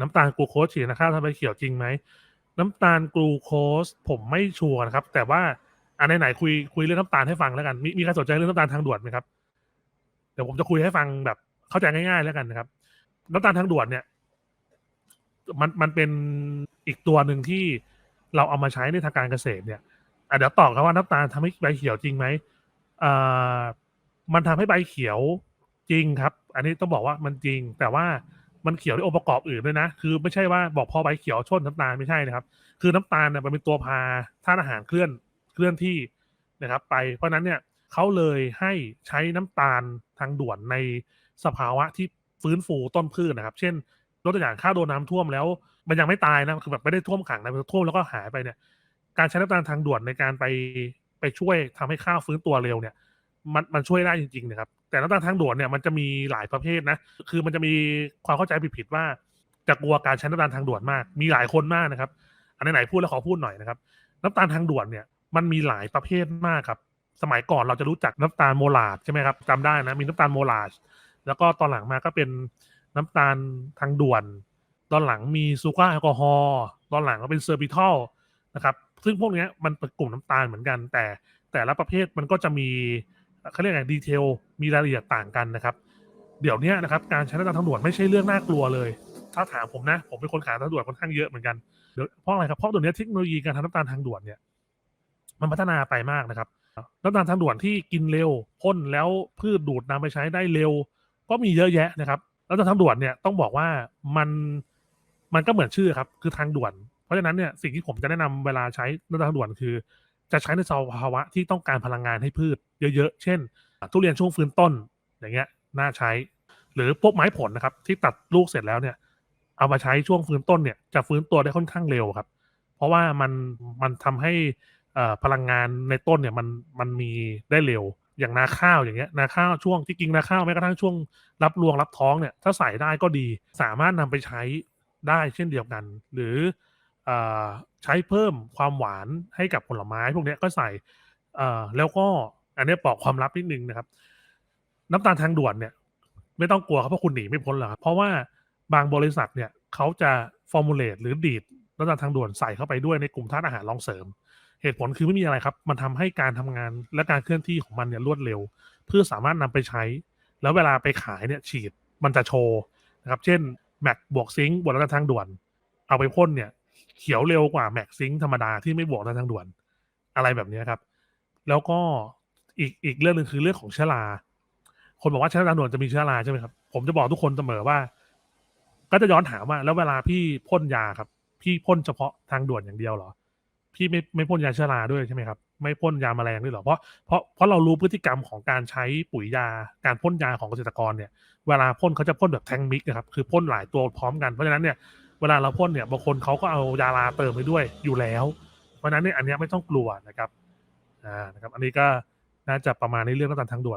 น้ำตาลกลูโคสฉีดนะครับทำใบเขียวจริงไหมน้ำตาลกลูโคสผมไม่ชัวร์นะครับ แต่ว่าอันไหนๆคุยคุยเรื่องน้ำตาลให้ฟังแล้วกัน มีมีใครสนใจเรื่องน้ำตาลทางด่วนไหมครับเดี๋ยวผมจะคุยให้ฟังแบบเข้าใจง่าย ๆ แล้วกันนะครับ น้ำตาลทางด่วนเนี่ย มันมันเป็นอีกตัวหนึ่งที่เราเอามาใช้ในทางการเกษตรเนี่ยเดี๋ยวตอบครับว่าน้ำตาลทำให้ใบเขียวจริงไหมอ่ามันทำให้ใบเขียวจริงครับ อันนี้ต้องบอกว่ามันจริง แต่ว่า มันเขียวด้วยองค์ประกอบอื่นด้วยนะ คือไม่ใช่ว่าบอกพอใบเขียวชนน้ำตาลไม่ใช่นะครับ คือน้ำตาลเนี่ยมันเป็นตัวพาธาตุอาหารเคลื่อนเคลื่อนที่นะครับ ไปเพราะฉะนั้นเนี่ยเขาเลยให้ใช้น้ำตาลทางด่วนในสภาวะที่ฟื้นฟูต้นพืชนะครับ เช่นยกตัวอย่างข้าวโดนน้าท่วมแล้ว มันยังไม่ตายนะคือแบบไม่ได้ท่วมขังนะมันท่วมแล้วก็หายไปเนี่ย การใช้น้ำตาลทางด่วนในการไปไปช่วยทำให้ข้าวฟื้นตัวเร็วเนี่ย มันมันช่วยได้จริงๆนะครับ แต่น้ำตาลทางด่วนเนี่ยมันจะมีหลายประเภทนะ คือมันจะมีความเข้าใจผิดๆว่า จะกลัวการใช้น้ำตาลทางด่วนมาก มีหลายคนมากนะครับ อันไหนๆพูดแล้วขอพูดหน่อยนะครับ น้ำตาลทางด่วนเนี่ยมันมีหลายประเภทมากครับ สมัยก่อนเราจะรู้จักน้ำตาลโมลาดใช่ไหมครับจำได้นะ มีน้ำตาลโมลาดแล้วก็ตอนหลังมาก็เป็นน้ำตาลทางด่วน ตอนหลังมีซูการ์แอลกอฮอล์ตอนหลังก็เป็นเซอร์บิทัลนะครับ ซึ่งพวกนี้มันเป็นกลุ่มน้ำตาลเหมือนกัน แต่แต่ละประเภทมันก็จะมี เขาเรียกไงดีเทลมีรายละเอียดต่างกันนะครับ เดี๋ยวนี้นะครับการใช้น้ำตาลทางด่วนไม่ใช่เรื่องน่ากลัวเลย ถ้าถามผมนะ ผมเป็นคนขายน้ำตาลด่วนค่อนข้างเยอะเหมือนกันเพราะอะไรครับเพราะตัวนี้เทคโนโลยีการทำน้ำตาลทางด่วนเนี่ย มันพัฒนาไปมากนะครับน้ำตาลทางด่วนที่กินเร็วพ่นแล้วพืชดูดนำไปใช้ได้เร็ว ก็มีเยอะแยะนะครับแล้วทางด่วนเนี่ยต้องบอกว่ามันมันก็เหมือนชื่อครับ คือทางด่วน เพราะฉะนั้นเนี่ยสิ่งที่ผมจะแนะนำเวลาใช้น้ำตาลทางด่วนคือ จะใช้ในสภาวะที่ต้องการพลังงานให้พืช เยอะๆ เช่น ทุเรียนช่วงฟื้นต้นอย่างเงี้ยน่าใช้ หรือพวกไม้ผลนะครับ ที่ตัดลูกเสร็จแล้วเนี่ย เอามาใช้ช่วงฟื้นต้นเนี่ยจะฟื้นตัวได้ค่อนข้างเร็วครับ เพราะว่ามันมันทำให้เอ่อพลังงานในต้นเนี่ยมันมันมีได้เร็วอย่างนาข้าวอย่างเงี้ยนาข้าวช่วงที่กินนาข้าวแม้กระทั่งช่วงรับรวงรับท้องเนี่ยถ้าใส่ได้ก็ดี สามารถนำไปใช้ได้เช่นเดียวกัน หรือเอ่อ ใช้เพิ่มความหวานให้กับผลไม้ พวกนี้ก็ใส่แล้วก็อันนี้บอกความลับนิดนึงนะครับ น้ำตาลทางด่วนเนี่ย ไม่ต้องกลัวครับเพราะคุณหนีไม่พ้นหรอกครับเพราะว่าบางบริษัทเนี่ยเขาจะฟอร์มูลเลตหรือดีดน้ำตาลทางด่วนใส่เข้าไปด้วยในกลุ่มธาตุอาหารรองเสริม เหตุผลคือไม่มีอะไรครับ มันทำให้การทำงานและการเคลื่อนที่ของมันเนี่ยรวดเร็ว เพื่อสามารถนำไปใช้ แล้วเวลาไปขายเนี่ยฉีดมันจะโชว์นะครับ เช่นแม็กบวกซิงค์บวกน้ำตาลทางด่วน เอาไปพ่นเนี่ย เขียวเร็วกว่าแม็กซิงธรรมดาที่ไม่บวกทางด่วน อะไรแบบนี้ครับ แล้วก็อีกอีกเรื่องหนึ่งคือเรื่องของเชื้อราคนบอกว่าใช้น้ำตาด่วนจะมีเชื้อราใช่ไหมครับ ผมจะบอกทุกคนเสมอว่า ก็จะย้อนถามว่า แล้วเวลาพี่พ่นยาครับ พี่พ่นเฉพาะทางด่วนอย่างเดียวเหรอ พี่ไม่ไม่พ่นยาเชื้อราด้วยใช่ไหมครับ ไม่พ่นยาแมลงด้วยเหรอ เพราะเพราะเพราะเรารู้พฤติกรรมของการใช้ปุ๋ยยา การพ่นยาของเกษตรกรเนี่ย เวลาพ่นเขาจะพ่นแบบแทงมิกนะครับ คือพ่นหลายตัวพร้อมกัน เพราะฉะนั้นเนี่ย เวลาเราพ่นเนี่ยบางคนเขาก็เอายาลาเติมไปด้วยอยู่แล้ว เพราะฉะนั้นเนี่ยอันนี้ไม่ต้องกลัวนะครับอ่านะครับ อันนี้ก็น่าจะประมาณในเรื่องน้ำตาลทางด่วน